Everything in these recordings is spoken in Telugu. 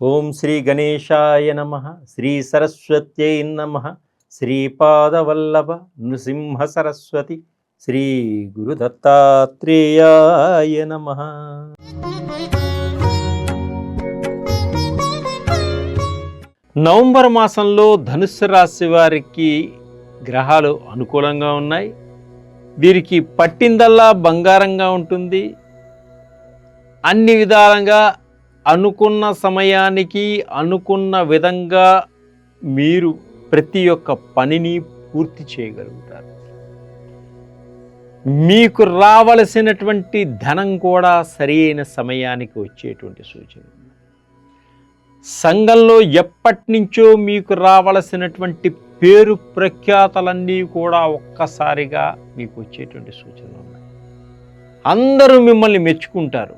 ఓం శ్రీ గణేశాయ నమ శ్రీ సరస్వత్యై నమ శ్రీపాదవల్లభ నృసింహ సరస్వతి శ్రీ గురు దత్తాత్రేయాయ నమ. నవంబర్ మాసంలో ధనుస్సు రాశి వారికి గ్రహాలు అనుకూలంగా ఉన్నాయి. వీరికి పట్టిందల్లా బంగారంగా ఉంటుంది. అన్ని విధాలుగా అనుకున్న సమయానికి అనుకున్న విధంగా మీరు ప్రతి ఒక్క పనిని పూర్తి చేయగలుగుతారు. మీకు రావలసినటువంటి ధనం కూడా సరి అయిన సమయానికి వచ్చేటువంటి సూచన. సంఘంలో ఎప్పటి నుంచో మీకు రావలసినటువంటి పేరు ప్రఖ్యాతలన్నీ కూడా ఒక్కసారిగా మీకు వచ్చేటువంటి సూచనలు ఉన్నాయి. అందరూ మిమ్మల్ని మెచ్చుకుంటారు.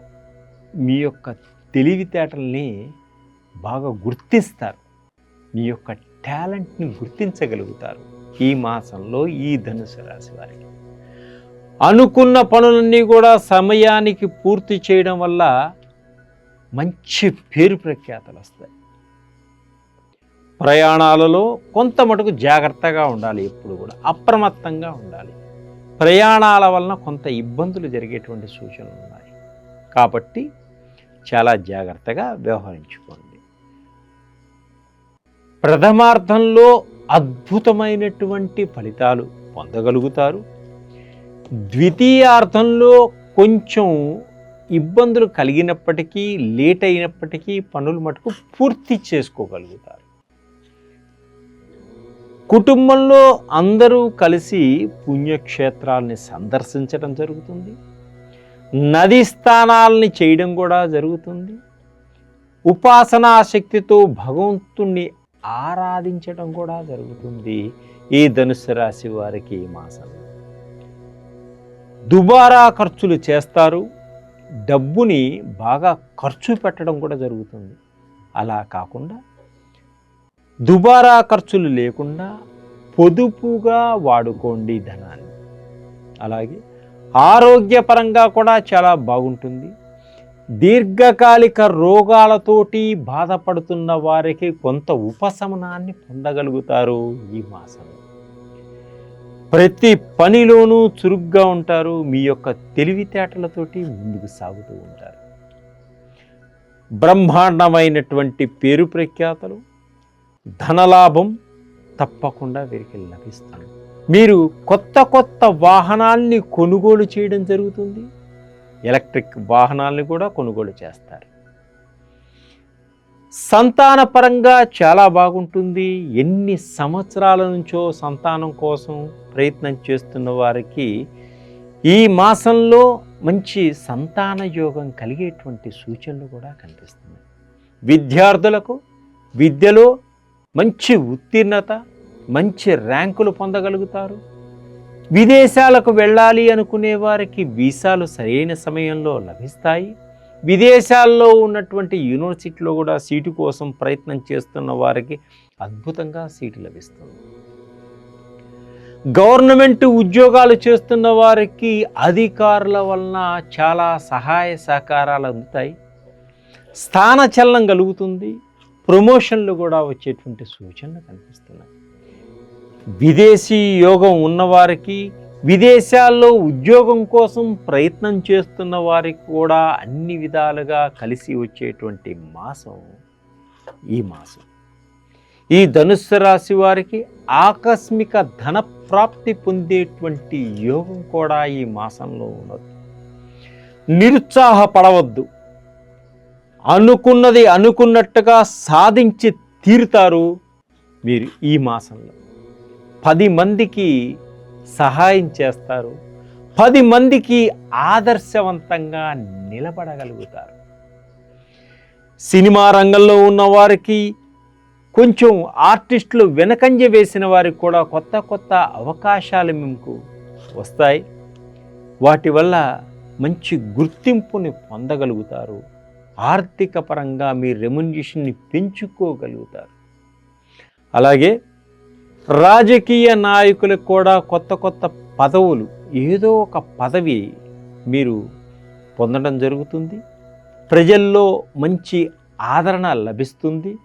మీ యొక్క తెలివితేటల్ని బాగా గుర్తిస్తారు. మీ యొక్క టాలెంట్ని గుర్తించగలుగుతారు ఈ మాసంలో ఈ ధనుసు రాశి వారికి. అనుకున్న పనులన్నీ కూడా సమయానికి పూర్తి చేయడం వల్ల మంచి పేరు ప్రఖ్యాతలు వస్తాయి. ప్రయాణాలలో కొంత మటుకు జాగ్రత్తగా ఉండాలి ఎప్పుడు కూడా అప్రమత్తంగా ఉండాలి. ప్రయాణాల వలన కొంత ఇబ్బందులు జరిగేటువంటి సూచనలు ఉన్నాయి. కాబట్టి చాలా జాగ్రత్తగా వ్యవహరించుకోండి. ప్రథమార్థంలో అద్భుతమైనటువంటి ఫలితాలు పొందగలుగుతారు. ద్వితీయార్థంలో కొంచెం ఇబ్బందులు కలిగినప్పటికీ లేట్ అయినప్పటికీ పనులు మటుకు పూర్తి చేసుకోగలుగుతారు. కుటుంబంలో అందరూ కలిసి పుణ్యక్షేత్రాలని సందర్శించడం జరుగుతుంది. నదీ స్థానాలని చేయడం కూడా జరుగుతుంది. ఉపాసనా శక్తితో భగవంతుణ్ణి ఆరాధించడం కూడా జరుగుతుంది. ఈ ధనుసు రాశి వారికి ఈ మాసం. దుబారా ఖర్చులు చేస్తారు. డబ్బుని బాగా ఖర్చు పెట్టడం కూడా జరుగుతుంది. అలా కాకుండా దుబారా ఖర్చులు లేకుండా పొదుపుగా వాడుకోండి ధనాన్ని. అలాగే ఆరోగ్యపరంగా కూడా చాలా బాగుంటుంది. దీర్ఘకాలిక రోగాలతోటి బాధపడుతున్న వారికి కొంత ఉపశమనాన్ని పొందగలుగుతారు ఈ మాసంలో. ప్రతి పనిలోనూ చురుగ్గా ఉంటారు మీ యొక్క తెలివితేటలతోటి ముందుకు సాగుతూ ఉంటారు. బ్రహ్మాండమైనటువంటి పేరు ప్రఖ్యాతలు ధనలాభం తప్పకుండా వీరికి లభిస్తాను మీరు కొత్త కొత్త వాహనాల్ని కొనుగోలు చేయడం జరుగుతుంది. ఎలక్ట్రిక్ వాహనాల్ని కూడా కొనుగోలు చేస్తారు. సంతానపరంగా చాలా బాగుంటుంది. ఎన్ని సంవత్సరాల నుంచో సంతానం కోసం ప్రయత్నం చేస్తున్న వారికి ఈ మాసంలో మంచి సంతాన యోగం కలిగేటువంటి సూచనలు కూడా కనిపిస్తున్నాయి. విద్యార్థులకు విద్యలో మంచి ఉత్తీర్ణత మంచి ర్యాంకులు పొందగలుగుతారు? విదేశాలకు వెళ్ళాలి అనుకునే వారికి వీసాలు సరైన సమయంలో లభిస్తాయి? విదేశాల్లో ఉన్నటువంటి యూనివర్సిటీలో కూడా సీటు కోసం ప్రయత్నం చేస్తున్న వారికి అద్భుతంగా సీటు లభిస్తుంది. గవర్నమెంట్ ఉద్యోగాలు చేస్తున్న వారికి అధికారుల వలన చాలా సహాయ సహకారాలు అందుతాయి. స్థానచలనం కలుగుతుంది. ప్రమోషన్లు కూడా వచ్చేటువంటి సూచనలు కనిపిస్తున్నాయి. విదేశీ యోగం ఉన్నవారికి విదేశాల్లో ఉద్యోగం కోసం ప్రయత్నం చేస్తున్న వారికి కూడా అన్ని విధాలుగా కలిసి వచ్చేటువంటి మాసం ఈ మాసం. ఈ ధనుస్సు రాశి వారికి ఆకస్మిక ధన ప్రాప్తి పొందేటువంటి యోగం కూడా ఈ మాసంలో ఉన్నది నిరుత్సాహపడవద్దు. అనుకున్నది అనుకున్నట్టుగా సాధించి తీరుతారు మీరు ఈ మాసంలో. పది మందికి సహాయం చేస్తారు. పది మందికి ఆదర్శవంతంగా నిలబడగలుగుతారు. సినిమా రంగంలో ఉన్న వారికి కొంచెం ఆర్టిస్టులు వెనకంజ వేసిన వారికి కూడా కొత్త కొత్త అవకాశాలు మీకు వస్తాయి. వాటి వల్ల మంచి గుర్తింపుని పొందగలుగుతారు. ఆర్థిక పరంగా మీ రెమ్యునేషన్ని పెంచుకోగలుగుతారు. అలాగే రాజకీయ నాయకులకు కూడా కొత్త కొత్త పదవులు ఏదో ఒక పదవి మీరు పొందడం జరుగుతుంది. ప్రజల్లో మంచి ఆదరణ లభిస్తుంది.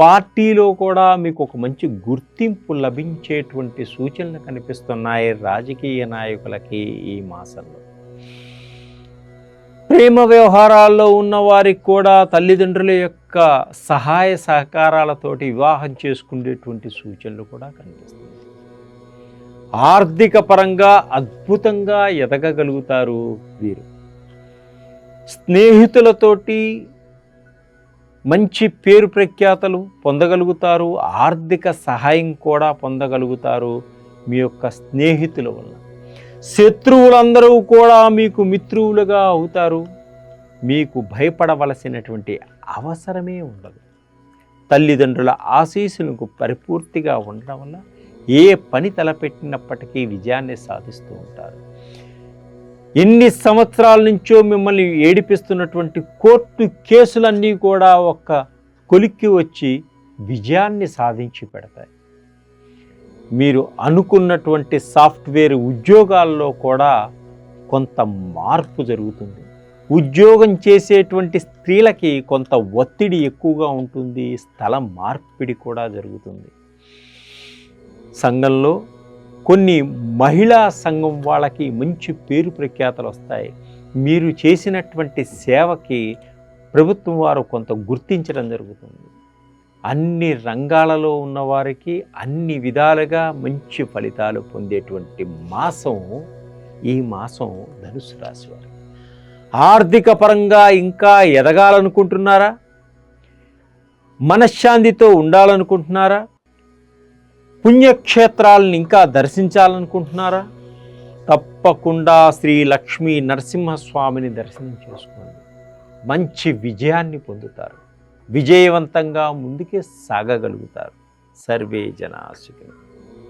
పార్టీలో కూడా మీకు ఒక మంచి గుర్తింపు లభించేటువంటి సూచనలు కనిపిస్తున్నాయి రాజకీయ నాయకులకి ఈ మాసంలో. ప్రేమ వ్యవహారాల్లో ఉన్న వారికి కూడా తల్లిదండ్రుల యొక్క సహాయ సహకారాలతోటి వివాహం చేసుకునేటువంటి సూచనలు కూడా కనిపిస్తాయి ఆర్థిక పరంగా అద్భుతంగా ఎదగగలుగుతారు వీరు. స్నేహితులతోటి మంచి పేరు ప్రఖ్యాతలు పొందగలుగుతారు ఆర్థిక సహాయం కూడా పొందగలుగుతారు మీ యొక్క స్నేహితుల వల్ల శత్రువులందరూ కూడా మీకు మిత్రువులుగా అవుతారు. మీకు భయపడవలసినటువంటి అవసరమే ఉండదు. తల్లిదండ్రుల ఆశీస్సులకు పరిపూర్తిగా ఉండడం వల్ల ఏ పని తలపెట్టినప్పటికీ విజయాన్ని సాధిస్తూ ఉంటారు. ఎన్ని సంవత్సరాల నుంచో మిమ్మల్ని ఏడిపిస్తున్నటువంటి కోర్టు కేసులన్నీ కూడా ఒక్క కొలిక్కి వచ్చి విజయాన్ని సాధించి పెడతాయి. మీరు అనుకున్నటువంటి సాఫ్ట్వేర్ ఉద్యోగాల్లో కూడా కొంత మార్పు జరుగుతుంది. ఉద్యోగం చేసేటువంటి స్త్రీలకి కొంత ఒత్తిడి ఎక్కువగా ఉంటుంది స్థల మార్పిడి కూడా జరుగుతుంది. సంఘంలో కొన్ని మహిళా సంఘం వాళ్ళకి మంచి పేరు ప్రఖ్యాతలు వస్తాయి. మీరు చేసినటువంటి సేవకి ప్రభుత్వం వారు కొంత గుర్తించడం జరుగుతుంది. అన్ని రంగాలలో ఉన్నవారికి అన్ని విధాలుగా మంచి ఫలితాలు పొందేటువంటి మాసం ఈ మాసం ధనుసు రాశి వారు. ఆర్థిక పరంగా ఇంకా ఎదగాలనుకుంటున్నారా? మనశ్శాంతితో ఉండాలనుకుంటున్నారా? పుణ్యక్షేత్రాలను ఇంకా దర్శించాలనుకుంటున్నారా? తప్పకుండా శ్రీ లక్ష్మీ నరసింహస్వామిని దర్శనం చేసుకోండి. మంచి విజయాన్ని పొందుతారు. విజయవంతంగా ముందుకే సాగగలుగుతారు. సర్వే జనా